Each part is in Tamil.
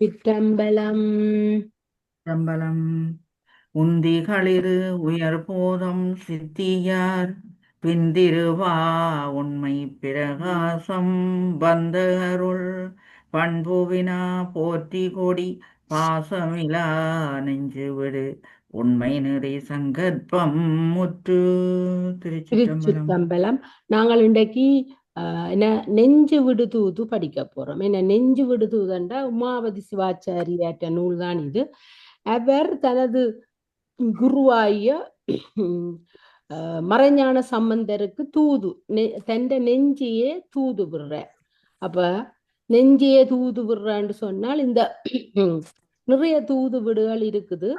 சிற்றம்பலம். சம்பலம் உந்தி களிறு உயர் போதம் சித்தியார் பிந்திருவா உண்மை பிரகாசம் வந்த அருள் பண்புவினா போற்றி கொடி பாசமிலா நெஞ்சு விடு உண்மை நெறி சங்கற்பம் முற்று. திருச்சிற்றம்பலம். நாங்கள் இன்றைக்கு என்ன நெஞ்சு விடுதூது படிக்க போறோம் என்ன நெஞ்சு விடுதூதுண்டா உமாவதி சிவாச்சாரியாற்ற நூல் தான் இது அவர் தனது குருவாய ஆஹ், மறைஞான சம்பந்தருக்கு தூது நெ- நெஞ்சியே தூது விடுற அப்ப நெஞ்சியே தூது விடுறான்னு சொன்னால் இந்த நிறைய தூது விடுகள் இருக்குது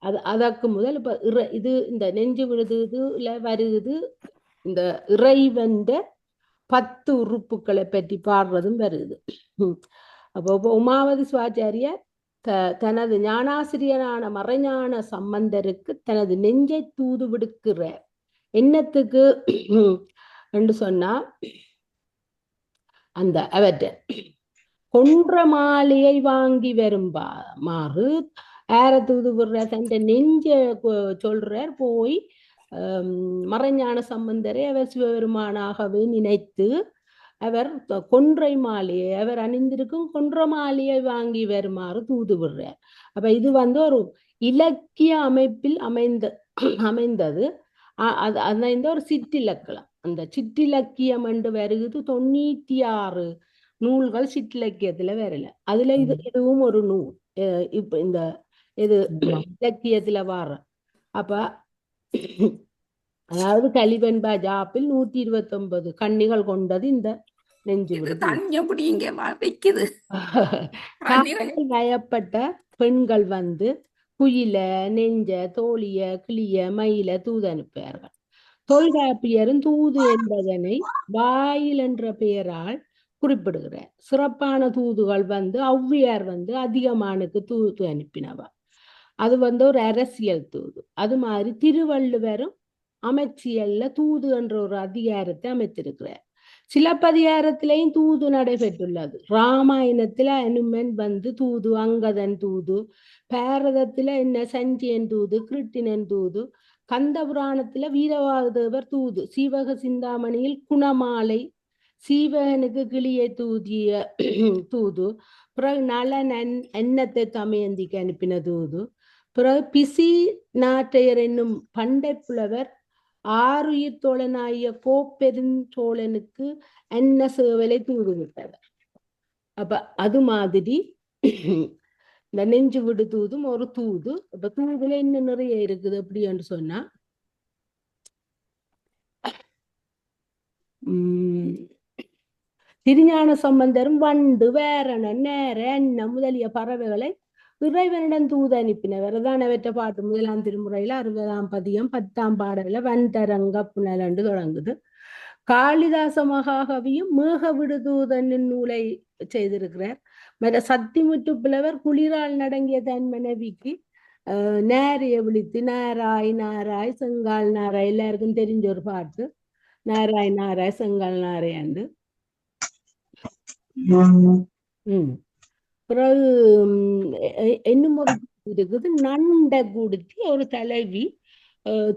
அது அதற்கு முதல் இப்ப இற இது இந்த நெஞ்சு விடுதுல வருது இந்த இறைவந்த பத்து உறுப்புகளை பற்றி பாடுறதும் வருது. அப்போ உமாவதி சிவாச்சாரியார் த தனது ஞானாசிரியரான மறைஞான சம்பந்தருக்கு தனது நெஞ்சை தூது விடுக்கிறார். என்னத்துக்கு? என்று சொன்னா அந்த அவற்ற கொன்ற மாலையை வாங்கி வரும்பா மாறு. ஏற தூது விடுற தன் நெஞ்ச சொல்றார். போய் மறைஞான சம்பந்தரை அவர் சிவபெருமானாகவே நினைத்து அவர் கொன்றை மாலையை அவர் அணிந்திருக்கும் கொன்ற மாலையை வாங்கி வருமாறு தூது விடுறார் அப்ப இது வந்து ஒரு இலக்கிய அமைப்பில் அமைந்த அமைந்தது. அ- அது அமைந்த ஒரு சிற்றிலக்கணம். அந்த சிற்றிலக்கியம் என்று வருகிறது தொண்ணூத்தி ஆறு நூல்கள் சிற்றிலக்கியத்துல வரல. அதுல இது இதுவும் ஒரு நூல். இப்ப இந்த இது இலக்கியத்துல வர. அப்ப அதாவது கலிவெண்பா ஜாப்பில் நூத்தி இருபத்தி ஒன்பது கன்னிகள் கொண்டது இந்த நெஞ்சு வைக்குது வயப்பட்ட பெண்கள் வந்து குயில நெஞ்ச தோழிய கிளிய மயில தூது அனுப்புவார்கள். தொல்காப்பியரும் தூது என்பதனை வாயில் என்ற பெயரால் குறிப்பிடுகிறார். சிறப்பான தூதுகள் வந்து ஔவையார் வந்து அதிகமானுக்கு தூது அனுப்பினவ அது வந்து ஒரு அரசியல் தூது. அது மாதிரி திருவள்ளுவரும் அமைச்சியல்ல தூது என்ற ஒரு அதிகாரத்தை அமைத்திருக்கிறார். சிலப்பதிகாரத்திலையும் தூது நடைபெற்றுள்ளது. ராமாயணத்துல அனுமன் வந்து தூது அங்கதன் தூது பாரதத்துல என்ன சஞ்சியன் தூது கிருட்டினன் தூது கந்த புராணத்துல வீரவாதேவர் தூது சீவக சிந்தாமணியில் குணமாலை சீவகனுக்கு கிளியை தூதிய தூது பிறகு நலன் அன்- அன்னத்தை தமயந்திக்கு அனுப்பின தூது பிறகு பிசி நாட்டையர் என்னும் பண்டை புலவர் ஆறுயிர் தோழனாகிய கோப்பெருஞ்சோழனுக்கு அன்ன சேவலை தூது விட்டவர் அப்ப அது மாதிரி இந்த நெஞ்சு விடு தூதும் ஒரு தூது. அப்ப தூதுல என்ன நிறைய இருக்குது அப்படின்னு சொன்னா உம் திருஞான சம்பந்தரும் வண்டு வேரணன் நேர அன்னம் முதலிய பறவைகளை இறைவனிடம் தூது அனுப்பினவர் தான் அவற்றை பாட்டு முதலாம் திருமுறையில அறுபதாம் பதியம் பத்தாம் பாடல்ல வந்தரங்க புனல் என்று தொடங்குது. காளிதாச மகாகவியும் மேக விடுதூதன் நூலை செய்திருக்கிறார். மற்ற சத்திமுற்று புலவர் குளிரால் நடங்கிய தன் மனைவிக்கு நேரைய விழித்து நாராய் நாராய் செங்கால் நாராய். எல்லாருக்கும் தெரிஞ்ச ஒரு பாட்டு. நாராய் நாராய் செங்கால் நாராயண்டு ம். பிறகு ம், இன்னும் ஒரு இருக்குது. நண்டை கொடுத்து ஒரு தலைவி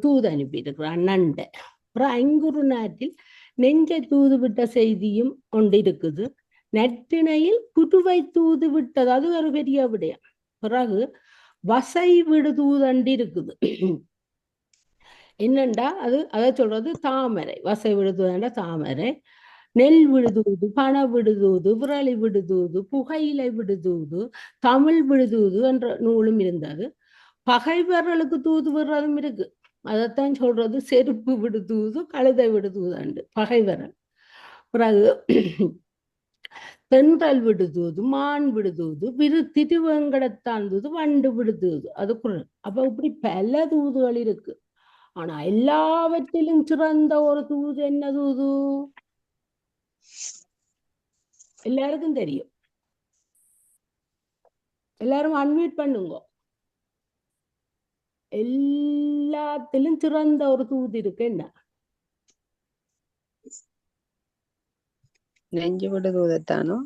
தூது அனுப்பியிருக்கிறான் நண்டை. அப்புறம் ஐங்குறு நாட்டில் நெஞ்சை தூது விட்ட செய்தியும் கொண்டிருக்குது. இருக்குது நற்றிணையில் குருவை தூது விட்டது. அது ஒரு பெரிய விடயம். பிறகு வசை விடு தூதண்டு இருக்குது. என்னண்டா? அது அதை சொல்றது தாமரை. வசை விடுதூதண்டா தாமரை. நெல் விடுதூது பண விடுதூது விரலி விடுதூது புகையிலை விடுதூது தமிழ் விடுதூது என்ற நூலும் இருந்தது. பகைவர்களுக்கு தூது விடுறதும் இருக்கு. அதைத்தான் சொல்றது. செருப்பு விடுதூது கழுதை விடுதூதாண்டு பகைவரல் பிறகு தென்றல் விடுதூது மான் விடுதூது விரு திருவேங்கடத்தான் தூது வண்டு விடுதூது. அது குரல். அப்ப இப்படி பல தூதுகள் இருக்கு. ஆனா எல்லாவற்றிலும் சிறந்த ஒரு தூது என்ன தூது? எல்லாருக்கும் தெரியும். எல்லாரும் அன்மியூட் பண்ணுங்க. எல்லாத்திலும் சிறந்த ஒரு தூது இருக்கு என்ன? நெஞ்சு விடுவதைத்தானோ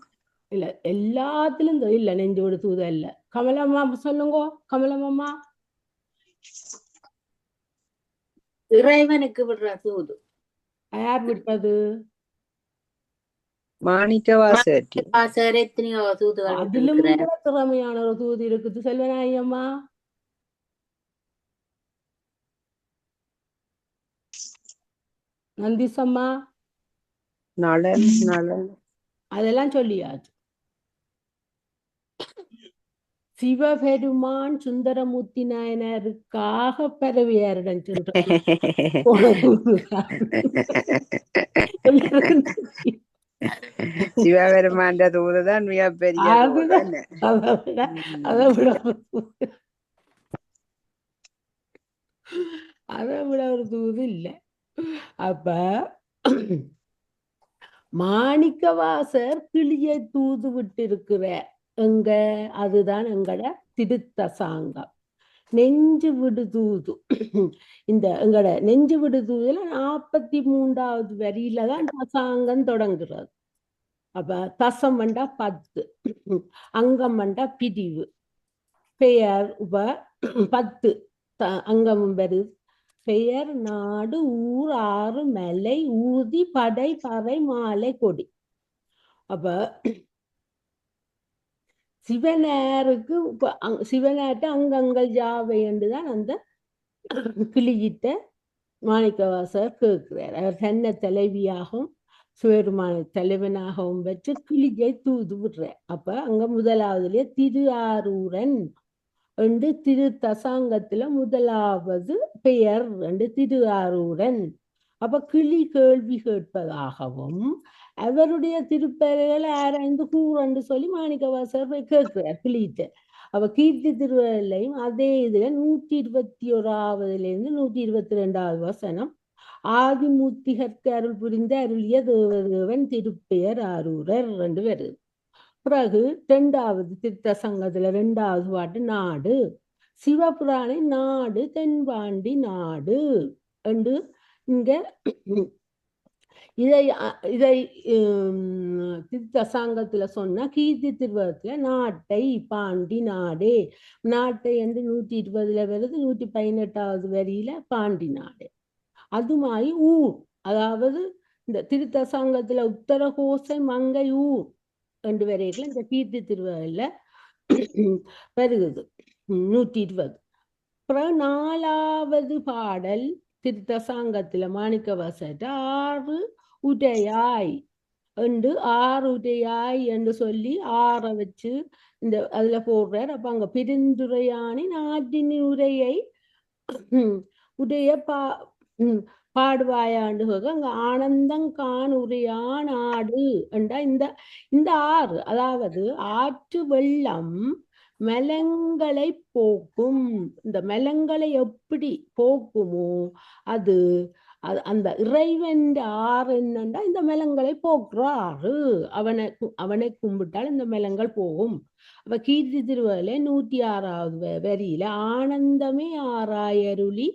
இல்ல எல்லாத்திலும் இல்ல நெஞ்சோடு தூது இல்ல. கமலம்மா சொல்லுங்க கமலம்மா இறைவனுக்கு விடுற தூது. யார் விட்டது மாணிக்க வாசகி வாசகர் எத்தனையோ தூதுகள் அதிலும் திறமையான ஒரு தூது இருக்குது. செல்வநாயகம்மா நந்திசம்மா. நலன் நலன் அதெல்லாம் சொல்லியாச்சு. சிவபெருமான் சுந்தரமூர்த்தி நாயனருக்காக பரவியாரிடம் சென்றார் சிவபெருமான் தூது. என்ன? அதை விட அதை விட ஒரு தூது. இல்லை அப்ப மாணிக்கவாசர் கிளியை தூது விட்டு இருக்கிறார் எங்க அதுதான் எங்கட திருத்தசாங்கம் நெஞ்சு விடு தூது இந்த எங்கட நெஞ்சு விடு தூதுல நாற்பத்தி மூன்றாவது வரியில தான் தசாங்கம் தொடங்குறது. அப்ப தசம் வண்டா பத்து அங்கம் வண்டா பிரிவு. பெயர் உப பத்து த- அங்கமும் வருது பெயர் நாடு ஊர் ஆறு மலை ஊதி படை பறை மாலை கொடி. அப்ப சிவனாருக்கு இப்ப அங்- சிவனாட்ட அங்கங்கள் எண்டு தான் அந்த கிளியிட்ட மாணிக்கவாசகர் கேட்கிறார். அவர் தன்னை தலைவியாகவும் சுயருமான தலைவனாகவும் வச்சு கிளியை தூது விடுறார் அப்ப அங்க முதலாவதுலயே திரு ஆரூரன் என்று திரு தசாங்கத்துல முதலாவது பெயர் என்று திரு ஆரூரன். அப்ப கிளி கேள்வி கேட்பதாகவும் அவருடைய திருப்பெயர்களை ஆராய்ந்து கூறன்னு சொல்லி மாணிக்கவாசர் போய் கேட்கிறார். கிளியிட்ட அவ கீர்த்தி திருவள்ளையும் அதே இதுல நூற்றி இருபத்தி ஓராவதுல இருந்து நூற்றி இருபத்தி ரெண்டாவது வசனம். ஆதிமூர்த்திகற்கு அருள் புரிந்த அருளிய தேவதேவன் திருப்பெயர் ஆரூரர் ரெண்டு வருது பிறகு ரெண்டாவது திருத்த சங்கத்துல ரெண்டாவது பாட்டு நாடு. சிவபுராணி நாடு தென்பாண்டி நாடு. என்று இங்க இதை இதை உம், திருத்த சொன்னா கீர்த்தி திருவகத்துல நாட்டை பாண்டி நாடே. நாட்டை வந்து நூற்றி இருபதுல வருது நூற்றி பதினெட்டாவது வரியில பாண்டி நாடு. அது மாதிரி ஊர் அதாவது இந்த திருத்தசாங்கத்துல உத்தரகோசை மங்கை ஊர் ரெண்டு வரைக்கும் இந்த கீர்த்தி திருவகல்ல வருகுது நூற்றி இருபது அப்புறம் நாலாவது பாடல் திருத்தசாங்கத்தில் மாணிக்க வாசட்ட ஆறு உடையாய் என்று ஆறு உடையாய் என்று சொல்லி ஆற வச்சு இந்த அதுல போடுறார் அப்ப அங்க பெருந்துரையானி நாட்டின் உரையை உடைய பா பாடுவாயாண்டு அங்க ஆனந்தம் கான் உரையான் ஆடு என்றா இந்த இந்த ஆறு அதாவது ஆற்று வெள்ளம் மெலங்களை போக்கும். இந்த மெலங்களை எப்படி போக்குமோ அது அந்த இறைவன் ஆறு என்னண்டா இந்த மெலங்களை போக்குற ஆறு அவனை அவனை கும்பிட்டால் இந்த மெலங்கள் போகும். அப்ப கீர்த்தி திருவல நூத்தி ஆறாவது வரியில ஆனந்தமே ஆறாயருளி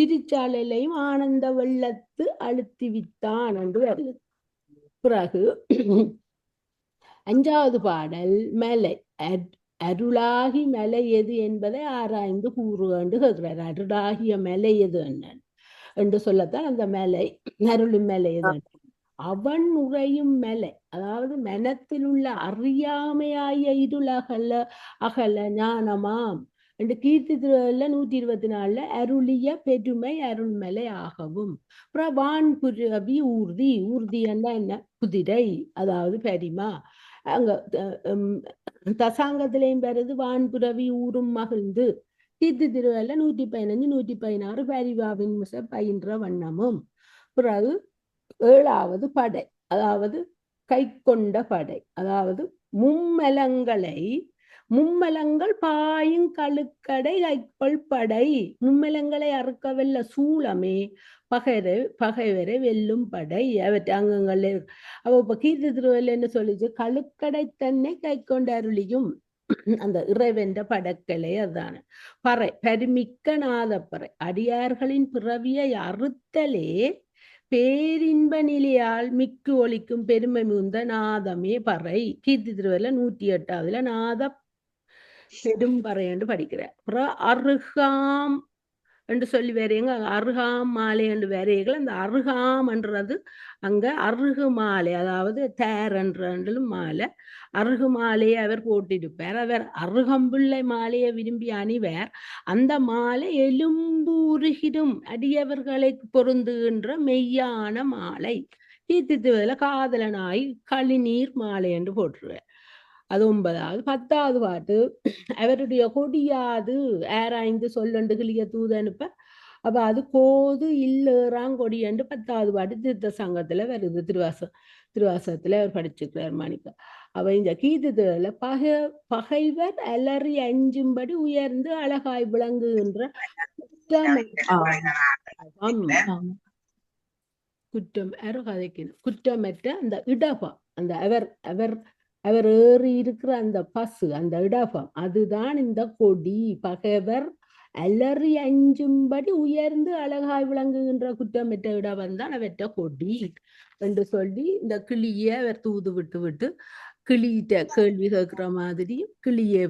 திருச்சாலையிலையும் ஆனந்த வெள்ளத்து அழுத்தி வித்தான் என்று வருது. பிறகு அஞ்சாவது பாடல் மலை அட்- அருளாகி மலை எது என்பதை ஆராய்ந்து கூறு என்று கேட்கிறார். அருளாகிய மலை எது என்ன? என்று சொல்லத்தான் அந்த மலை அருளும் மலை எது அவன் உறையும் மலை அதாவது மனத்தில் உள்ள அறியாமையாய இருள் அகல அகல ஞானமாம் என்று கீர்த்தி திருவள்ளுவ நூற்றி இருபத்தி நாலுல அருளிய பெருமை அருள்மலை ஆகவும். அப்புறம் வான் புரவி ஊர்தி ஊர்தி என்ன என்ன? குதிரை அதாவது பெரிமா. அங்க உம், தசாங்கத்திலையும் வருது வான்புரவி ஊரும் மகிழ்ந்து. தீர்த்து திருவள்ள நூற்றி பதினஞ்சு நூற்றி பதினாறு பரிவாவின் முச பயின்ற வண்ணமும். பிறகு ஏழாவது படை அதாவது கை கொண்ட படை அதாவது மும்மலங்களை மும்மலங்கள் பாயும் கழுக்கடை கைப்பல் படை. மும்மலங்களை அறுக்கவல்ல சூளமே பகைரை பகைவரை வெல்லும் படை. அவற்றை அங்கங்கள் அவ இப்ப கீர்த்தி திருவல்ல என்ன சொல்லிச்சு? கழுக்கடை தன்னை கை கொண்டு அருளியும். அந்த இறைவென்ற படக்கலை அதான. பறை பரிமிக்க நாதப்பறை. அடியார்களின் பிறவியை அறுத்தலே. பேரின்ப நிலையால் மிக்கு ஒழிக்கும் பெருமை மிகுந்த நாதமே பறை. கீர்த்தி திருவள்ளுவர்ல நூற்றி எட்டாவதுல நாத பெரும்பறை என்று படிக்கிறார் அப்புறம் அருகாம் என்று சொல்லி வரையங்க அருகாம் மாலை என்று வரையங்கள் அந்த அருகாம்ன்றது அங்க அருகு மாலை அதாவது தேரன்றும் மாலை அருகு மாலையை அவர் போட்டிருப்பார் அவர் அருகம்புள்ளை மாலையை விரும்பி அணிவர் அந்த மாலை எலும்பூருகிடும் அடியவர்களை பொருந்துகின்ற மெய்யான மாலை தீர்த்தித்துவதில் காதலனாய் களிநீர் மாலை என்று போட்டுருவார் அது ஒன்பதாவது பத்தாவது பாட்டு. அவருடைய கொடியாது ஆராய்ந்து சொல்லண்டு கிளிய தூது அனுப்ப. அப்ப அது கோது இல்லேறாங்கொடி என்று பத்தாவது பாட்டு திருத்த சங்கத்துல வருது. திருவாசம் திருவாசகத்துல அவர் படிச்சுக்கிறார் மாணிக்க. அவ இந்த கீதத்துல பக பகைவர் அலறி அஞ்சும்படி உயர்ந்து அழகாய் விளங்குகின்ற குற்றம். குற்றம் யாரோ கதைக்கணும் குற்றமற்ற அந்த இடபம் அந்த அவர் அவர் அவர் ஏறி இருக்கிற அந்த பசு அந்த இடபம் அதுதான் இந்த கொடி. பகைவர் அலறி அஞ்சும்படி உயர்ந்து அழகாய் விளங்குகின்ற குற்றமிட்ட இடவன் தான் அவற்ற கொடி என்று சொல்லி இந்த கிளியை அவர் தூது விட்டு விட்டு கிளியிட்ட கேள்வி கேட்கிற மாதிரியும் கிளியை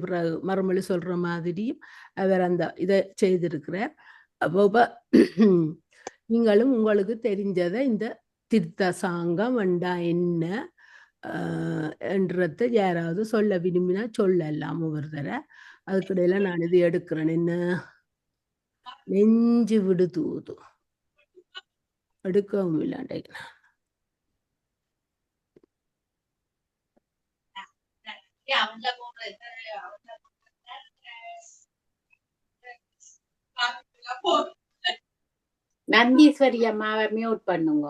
மறுமொழி சொல்ற மாதிரியும் அவர் அந்த இதை செய்திருக்கிறார். அப்போ நீங்களும் உங்களுக்கு தெரிஞ்சதை இந்த திருத்த சாங்கம் வண்டா என்ன? ஆஹ் யாராவது சொல்ல விரும்பினா சொல்லலாம் ஒரு தர. அதுக்கிடையில நான் இது எடுக்கிறேன். என்ன? நெஞ்சு விடு தூது. எடுக்கவும் இல்லாண்டே நந்தீஸ்வரி அம்மாவை மியூட் பண்ணுங்க